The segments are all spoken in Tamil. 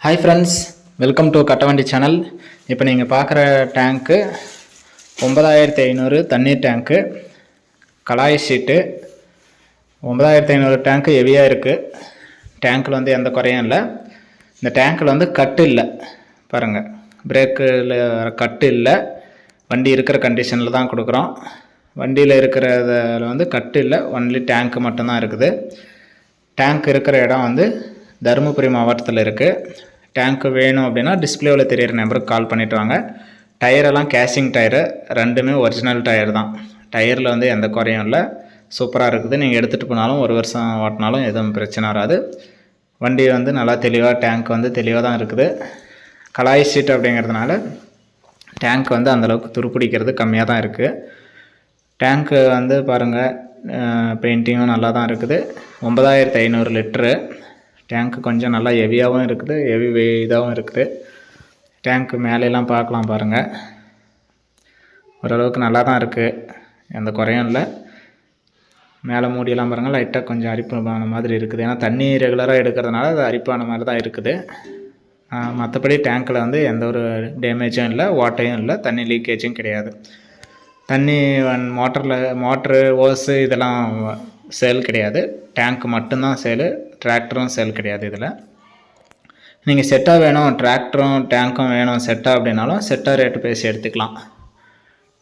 Hi friends welcome to Kattavandi channel இப்போ நீங்கள் பார்க்குற டேங்க்கு ஒன்பதாயிரத்தி ஐநூறு தண்ணீர் டேங்க்கு கலாய் ஷீட்டு ஒன்பதாயிரத்தி ஐநூறு டேங்க்கு ஹெவியாக இருக்குது டேங்க்கில் வந்து எந்த குறையும் இல்லை. இந்த டேங்க்கில் வந்து கட்டு இல்லை. பாருங்கள் பிரேக்கில் கட்டு இல்லை. வண்டி இருக்கிற கண்டிஷனில் தான் கொடுக்குறோம். வண்டியில் இருக்கிறதில் வந்து கட்டு இல்லை. ஒன்லி டேங்க்கு மட்டும்தான் இருக்குது. டேங்க் இருக்கிற இடம் வந்து தருமபுரி மாவட்டத்தில் இருக்குது டேங்க்கு வேணும் அப்படின்னா டிஸ்பிளேவில் தெரியிற நம்பருக்கு கால் பண்ணிட்டு வாங்க. டயரெல்லாம் கேஷிங் டயரு ரெண்டுமே ஒரிஜினல் டயர் தான். டயரில் வந்து எந்த குறையும் இல்லை. சூப்பராக இருக்குது. நீங்கள் எடுத்துகிட்டு போனாலும் ஒரு வருஷம் ஓட்டினாலும் எதுவும் பிரச்சனை வராது. வண்டி வந்து நல்லா தெளிவாக டேங்க் வந்து தெளிவாக தான் இருக்குது. கலாய் சீட் அப்படிங்கிறதுனால டேங்க் வந்து அந்தளவுக்கு துருப்பிடிக்கிறது கம்மியாக தான் இருக்குது டேங்க்கு வந்து பாருங்கள் பெயிண்டிங்கும் நல்லா தான் இருக்குது. ஒன்பதாயிரத்து ஐநூறு லிட்ரு டேங்க்கு கொஞ்சம் நல்லா ஹெவியாகவும் இருக்குது ஹெவி இதாகவும் இருக்குது. டேங்க்கு மேலெலாம் பார்க்கலாம் பாருங்கள் ஓரளவுக்கு நல்லா தான் இருக்குது எந்த குறையும் இல்லை. மேலே மூடியெல்லாம் பாருங்கள் லைட்டாக கொஞ்சம் அரிப்பான மாதிரி இருக்குது. ஏன்னா தண்ணி ரெகுலராக எடுக்கிறதுனால அது அரிப்பான மாதிரி தான் இருக்குது மற்றபடி டேங்க்கில் வந்து எந்த ஒரு டேமேஜும் இல்லை ஓட்டையும் இல்லை தண்ணி லீக்கேஜும் கிடையாது. தண்ணி மோட்டரில் மோட்ரு ஓஸு இதெல்லாம் சேல் கிடையாது. டேங்க் மட்டும்தான் சேலு டிராக்டரும் சேல் கிடையாது இதில். நீங்கள் செட்டாக வேணும் டிராக்டரும் டேங்க்கும் வேணும் செட்டாக அப்படின்னாலும் செட்டாக ரேட்டு பேசி எடுத்துக்கலாம்.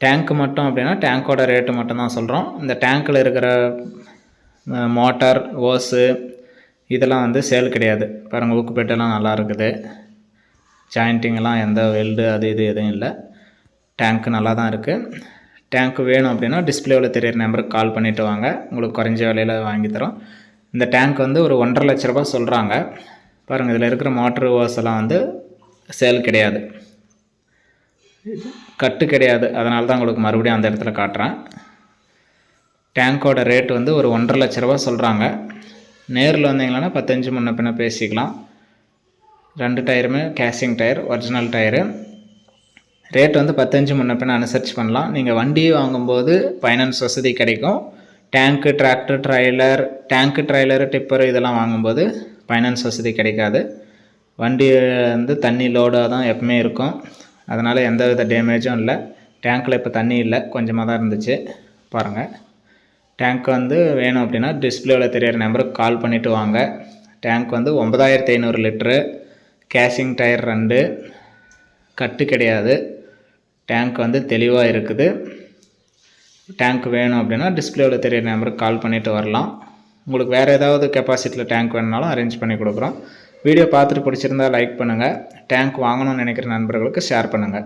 டேங்க்கு மட்டும் அப்படின்னா டேங்க்கோட ரேட்டு மட்டும்தான் சொல்கிறோம் இந்த டேங்க்கில் இருக்கிற மோட்டார் ஓஸு இதெல்லாம் வந்து சேல் கிடையாது. பாருங்கள் ஊக்கு பெட்டெல்லாம் நல்லா இருக்குது. ஜாயிண்டிங்கெல்லாம் எந்த வெல்டு அது இது எதுவும் இல்லை. டேங்க்கு நல்லா தான் இருக்குது டேங்க்கு வேணும் அப்படின்னா டிஸ்பிளேவில் தெரியிற நம்பருக்கு கால் பண்ணிவிட்டு வாங்க. உங்களுக்கு குறைஞ்ச விலையில் வாங்கி தரோம். இந்த டேங்க் வந்து ஒரு ஒன்றரை லட்ச ரூபா சொல்கிறாங்க பாருங்கள் இதில் இருக்கிற மோட்ரு ஓஸ் எல்லாம் வந்து சேல் கிடையாது. கட்டு கிடையாது. அதனால தான் உங்களுக்கு மறுபடியும் அந்த இடத்துல காட்டுறேன். டேங்க்கோட ரேட் வந்து ஒரு ஒன்றரை லட்ச ரூபா சொல்கிறாங்க நேரில் வந்தீங்கன்னா பத்தஞ்சு முன்ன பின்ன பேசிக்கலாம். ரெண்டு டயருமே casing tyre original tyre rate வந்து பத்தஞ்சு முன்ன பின்ன அனுசரித்து பண்ணலாம். நீங்கள் வண்டி வாங்கும்போது ஃபைனான்ஸ் வசதி கிடைக்கும். Tank tractor trailer tank trailer tipper இதெல்லாம் வாங்கும்போது ஃபைனான்ஸ் வசதி கிடைக்காது. வண்டி வந்து தண்ணி லோடாக தான் எப்பவுமே இருக்கும். அதனால் எந்த வித டேமேஜும் இல்லை. டேங்க்கில் இப்போ தண்ணி இல்லை. கொஞ்சமாக தான் இருந்துச்சு. பாருங்கள் டேங்க் வந்து வேணும் அப்படின்னா டிஸ்பிளேவில் தெரியிற நம்பருக்கு கால் பண்ணிவிட்டு வாங்க. டேங்க் வந்து ஒன்பதாயிரத்தி ஐநூறு லிட்ரு கேஷிங் டயர் ரெண்டு கட்டு கிடையாது. டேங்க் வந்து தெளிவாக இருக்குது. டேங்க் வேணும் அப்படின்னா டிஸ்பிளேவில் தெரியிற நம்பருக்கு கால் பண்ணிவிட்டு வரலாம். உங்களுக்கு வேறு ஏதாவது கெப்பாசிட்டியில் டேங்க் வேணுனாலும் அரேஞ்ச் பண்ணி கொடுக்குறோம். வீடியோ பார்த்துட்டு பிடிச்சிருந்தா லைக் பண்ணுங்கள் டேங்க் வாங்கணும்னு நினைக்கிற நண்பர்களுக்கு ஷேர் பண்ணுங்கள்